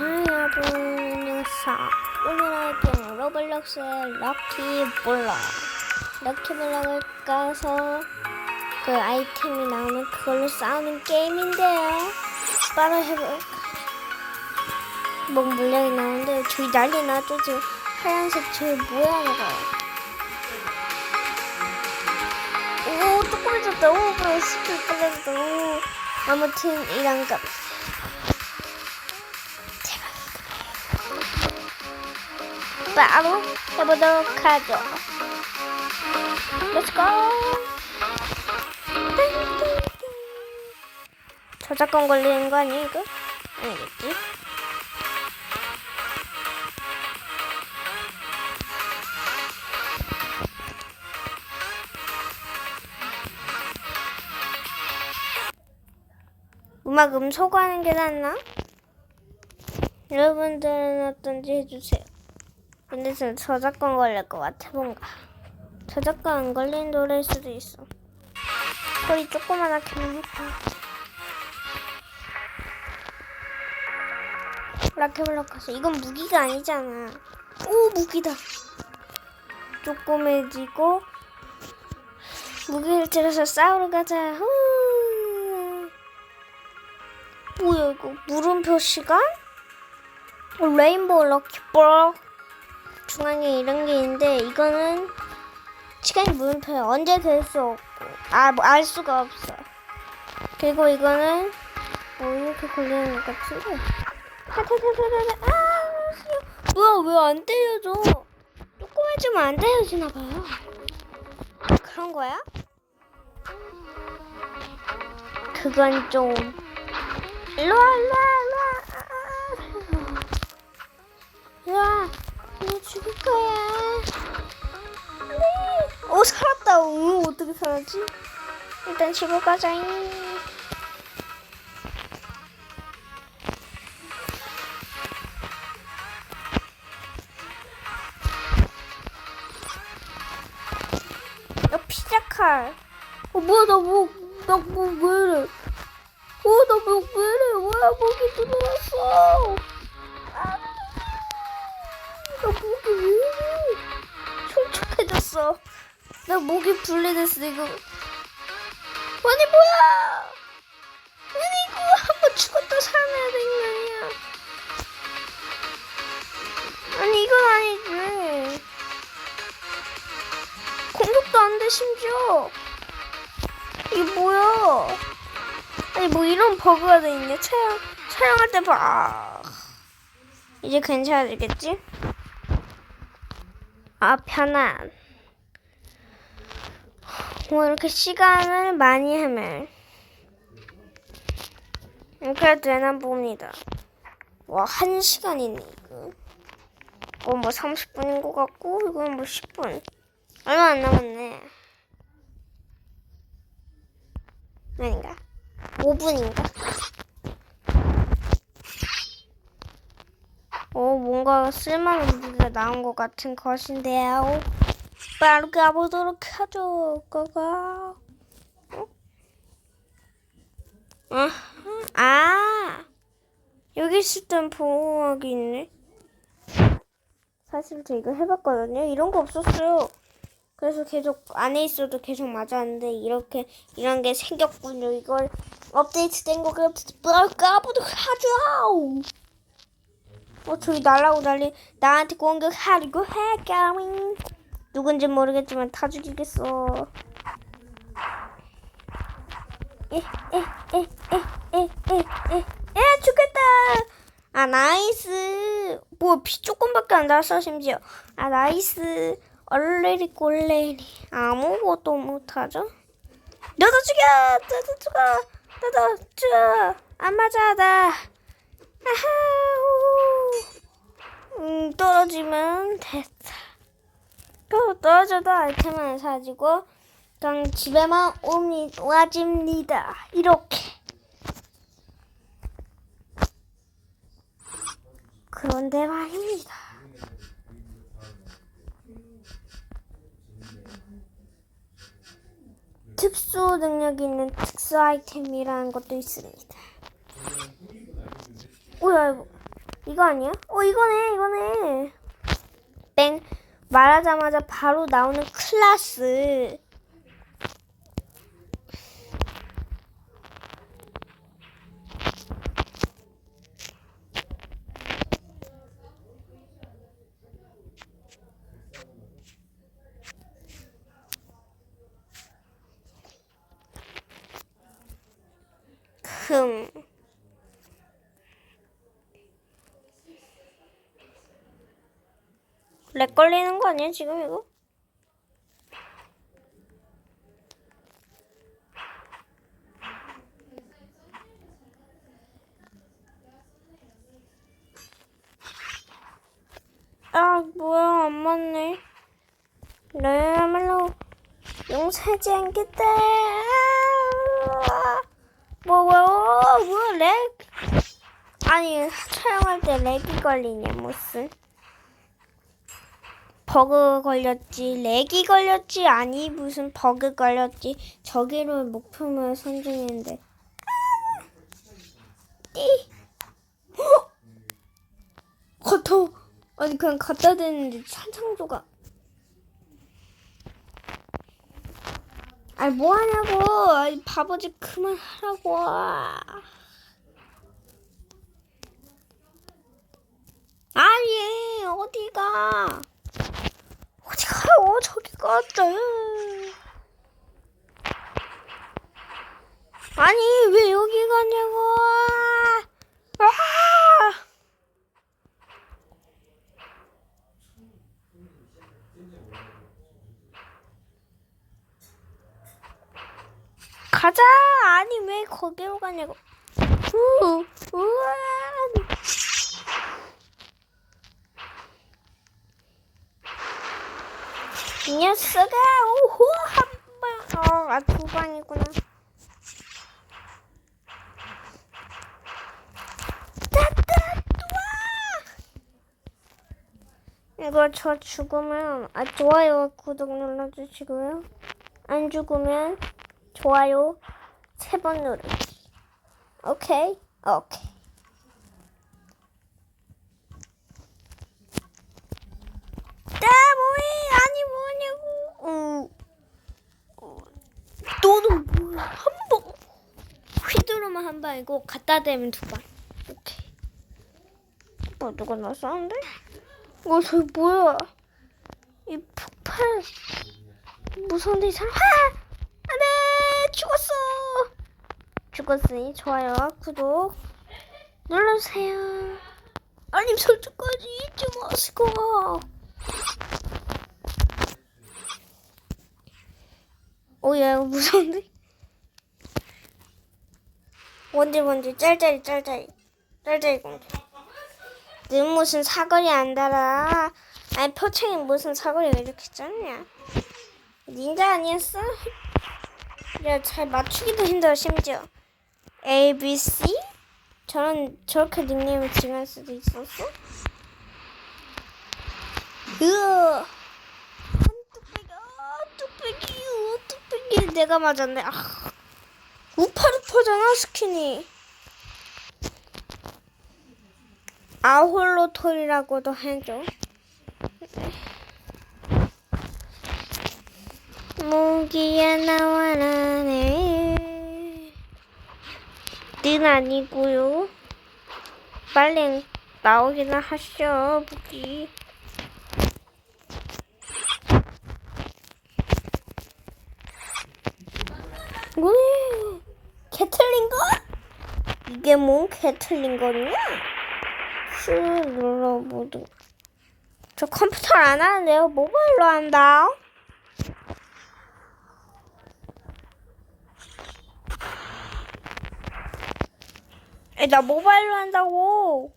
여러분 오늘의 게임 로블록스의 럭키 블럭. 럭키 블럭을 까서 그 아이템이 나오는 그걸로 싸우는 게임인데요. 바로 해볼까요? 뭐 물량이 나오는데 저기 난리 나죠? 지금 하얀색 저 뭐야 이거? 오 조금해졌다. 오 뭐야 스킬 빨라졌다. 오. 아무튼 이랑 값 바로 해보도록 하죠. Let's go. 저작권 걸리는 거 아니야 이거? 아니겠지? 음악 음소거하는 게 낫나? 여러분들은 어떤지 해주세요. 근데 저 저작권 걸릴 것 같아 뭔가. 저작권 안 걸린 노래일 수도 있어. 소리 조그만하게만 할까? 라켓블럭 이건 무기가 아니잖아. 오 무기다. 조그매지고 무기를 들어서 싸우러 가자. 후. 뭐야 이거? 물음표 시간? 어, 레인보우 럭키블럭 중앙에 이런 게 있는데 이거는 시간이 물음표야 언제 될 수 없고 아, 뭐 알 수가 없어. 그리고 이거는 뭐 이렇게 걸리는 것 같은데 타타타타타 아 싫어. 뭐야 왜 안 때려줘? 조그매지면 안 때려지나 봐요. 그런 거야? 그건 좀. 일로와 일로와 일로와. 일로와. 너 죽을 거야. 네. 오 살았다. 오 어떻게 살았지? 일단 집에 가자잉. 야 피자 칼. 어 뭐야 나 뭐 나 뭐 왜 이래? 어 나 뭐 왜 이래? 왜 목이 들어왔어? 촉촉해졌어. 나 목이 분리됐어 이거. 아니 뭐야? 아니 이거 한 번 죽었다 살아나야 되는 거 아니야? 아니 이건 아니지. 공격도 안 돼 심지어. 이게 뭐야? 아니 뭐 이런 버그가 돼 있네. 촬영 촬영할 때 봐. 이제 괜찮아지겠지? 아 편안. 뭐 이렇게 시간을 많이 헤매. 이렇게 되나 봅니다. 와, 한 시간이네, 이거. 이건 뭐 30분인 것 같고, 이건 뭐 10분. 얼마 안 남았네. 아닌가? 5분인가? 어, 뭔가 쓸만한 무기가 나온 것 같은 것인데요. 바로 가보도록 하죠. 고고. 어? 아, 여기 있었던 보호막이 있네. 사실 저 이거 해봤거든요. 이런 거 없었어요. 그래서 계속 안에 있어도 계속 맞았는데 이렇게 이런 게 생겼군요. 이걸 업데이트된 거 그럼 바로 까보도록 하죠. 어 저기 날라고 난리 나한테 공격하려고 해 까밍 누군지 모르겠지만 다 죽이겠어. 에에에에에에에. 죽겠다. 아 나이스. 뭐 피 조금밖에 안 달았어 심지어. 아 나이스. 얼레리 꼴레리. 아무것도 못하죠? 너도 죽여! 너도 죽어! 너도 죽어! 안 맞아 나. 아하 우. 음, 떨어지면 됐다 또 떨어져도 아이템을 사지고 그냥 집에만 옵니, 와집니다. 이렇게. 그런데 말입니다. 특수 능력이 있는 특수 아이템이라는 것도 있습니다. 뭐야 이거. 이거 아니야? 어 이거네 이거네. 땡 말하자마자 바로 나오는 클라스. 흠. 렉 걸리는 거 아니야 지금 이거? 아 뭐야 안 맞네. 너야말로 용서하지 않겠다. 뭐 뭐야 뭐야 렉? 아니 촬영할 때 렉이 걸리냐 무슨? 버그 걸렸지, 렉이 걸렸지, 아니 무슨 버그 걸렸지. 저기를 목표물 선중했는데. 아! 띠. 어? 갖다 아니 그냥 갖다 대는데 찬창조가. 아니 뭐 하냐고. 아니 바보짓 그만하라고. 아니 어디가? 가요? 저기 갔다. 아니 왜 여기 가냐고? 아! 가자. 아니 왜 거기로 가냐고. 우, 우와. 이 녀석아 오호 한방 어, 아 두 방이구나. 이거 저 죽으면 아 좋아요 구독 눌러주시고요. 안 죽으면 좋아요 세 번 누르기. 오케이? 오케이 나 뭐해? 아니 뭐냐고. 어. 너는 뭐야? 한 번. 휘두르면 한 방이고 갖다 대면 두 방. 오케이. 뭐 누가 나 쏘는데? 어, 저 뭐야? 이 폭발 무서운 데 사람. 아! 안돼 죽었어. 죽었으니 좋아요 구독 눌러주세요. 알림 설정까지 잊지 마시고. 오야 이거 무서운데? 뭔지 뭔지 짤짤이 짤짤이. 짤짤이 공주 는 무슨 사거리 안 달아. 아니 표창이 무슨 사거리가 이렇게 짧냐? 닌자 아니었어? 야 잘 맞추기도 힘들어 심지어. A, B, C? 저런 저렇게 닉네임을 지을 수도 있었어? 으어 한 뚝배기 아 뚝배기 어 뚝배기 내가 맞았네. 아 우파루파잖아 스킨이 아홀로톨이라고도 해줘 모기야 나와라 네는 아니고요. 빨리 나오기나 하셔 무기 뭐야? 개 틀린 거? 이게 뭔 개 틀린 거냐? 슈 눌러 모두. 저 컴퓨터 안 하는데요. 모바일로 한다. 에, 나 모바일로 한다고.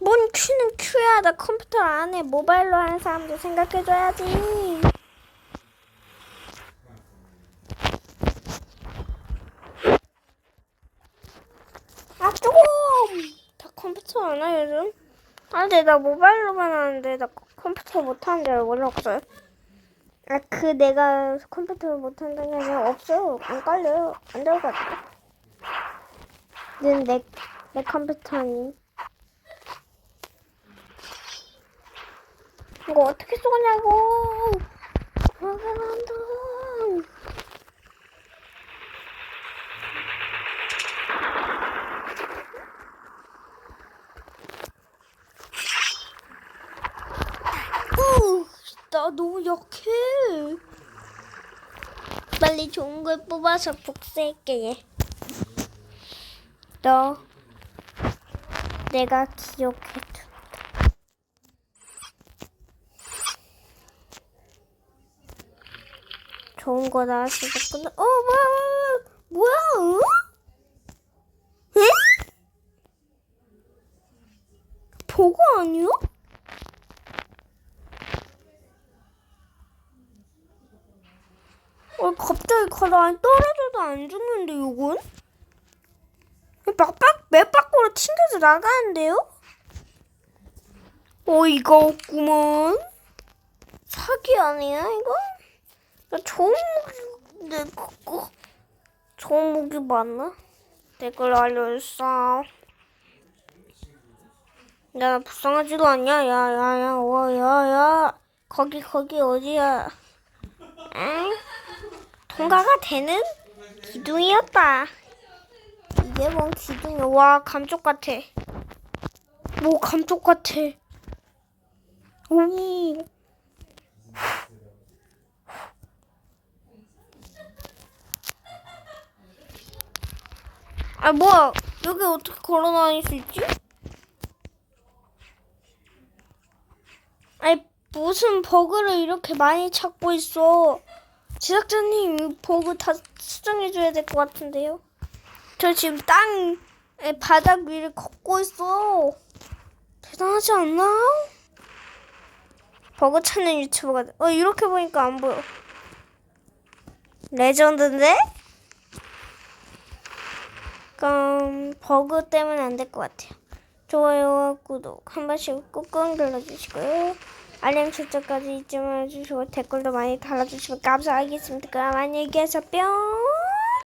뭔 큐는 큐야. 나 컴퓨터 안 해. 모바일로 하는 사람들 생각해줘야지. 컴퓨터 안 해요, 요즘? 아, 근데 나 모바일로만 하는데, 나 컴퓨터 못 하는 줄 몰랐어요. 아, 그 내가 컴퓨터를 못 한다는 게 아니라 없어요. 안 깔려요. 안 들어가요. 는 내, 내 컴퓨터니. 이거 어떻게 쓰냐고! 와가란다! 아, 나 너무 약해. 빨리 좋은 걸 뽑아서 복수할게 얘. 너 내가 기억해둔 좋은 거 끝나. 어 뭐야 뭐야 뭐야? 응? 응? 보고 아니야? 어, 갑자기 가만히 떨어져도 안 죽는데 이건? 빡빡 맵 밖으로 튕겨서 나가는데요? 어이가 없구먼 사기 아니야 이거? 나 좋은 무기 내 그거 좋은 무기 맞나? 댓글 알려줬어 야 불쌍하지도 않냐 야야야 와야야 거기 거기 어디야 응? 통과가 되는 기둥이었다. 이게 뭔 기둥이야? 와 감쪽 같아. 뭐 감쪽 같아. 오. 아 뭐야? 여기 어떻게 걸어 다닐 수 있지? 아니 무슨 버그를 이렇게 많이 찾고 있어 제작자님 이 버그 다 수정해줘야 될 것 같은데요 저 지금 땅 에, 바닥 위를 걷고 있어 대단하지 않나? 버그 찾는 유튜버가 돼. 어 이렇게 보니까 안 보여 레전드인데? 그럼 버그 때문에 안 될 것 같아요. 좋아요와 구독 한 번씩 꾹꾹 눌러주시고요. 알림 설정까지 잊지 말아주시고 댓글도 많이 달아주시면 감사하겠습니다. 그럼 안녕히 계세요. 뿅.